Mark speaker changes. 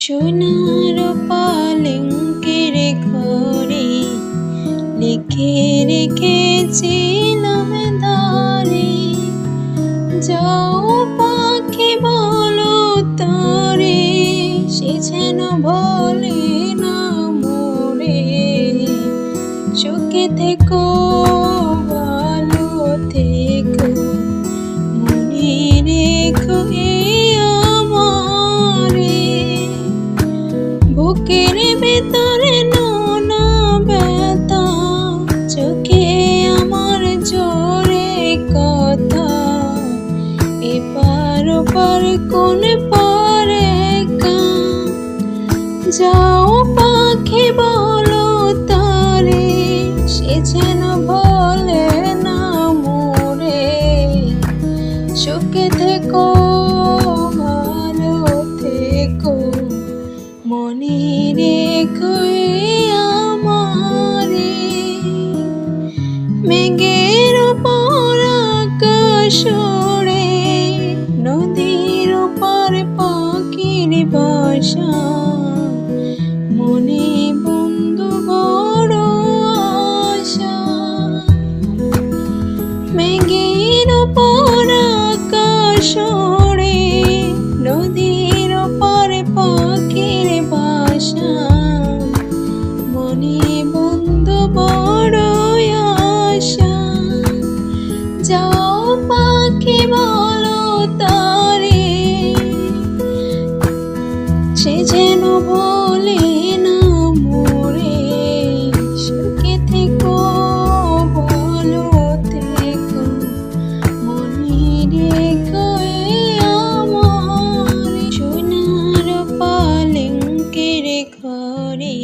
Speaker 1: সোনার পালঙ্কের ঘরে লিখে রেখেছিলাম দারে যাও পাখি বলো তারে, সে যেন বলে না মোরে। চোখে থেকো বুকের ভেতরে নোনা চোখে আমার জোরে কথা। কোন যাও পাখি বলো তারে, সে যেন বলে না মোরে। সুখে থেকো এই আমারে? মেঘের ওপর আকাশ নদীর ওপর পাখির বাসা। মনে বন্ধু বড় আশা। মেঘের আকাশ যাও পাখি বলো তারে। সে বলে না মোরে সুখে থেকো ভালো থেকো। মনে রেখো আমার সোনার পালঙ্কের ঘরে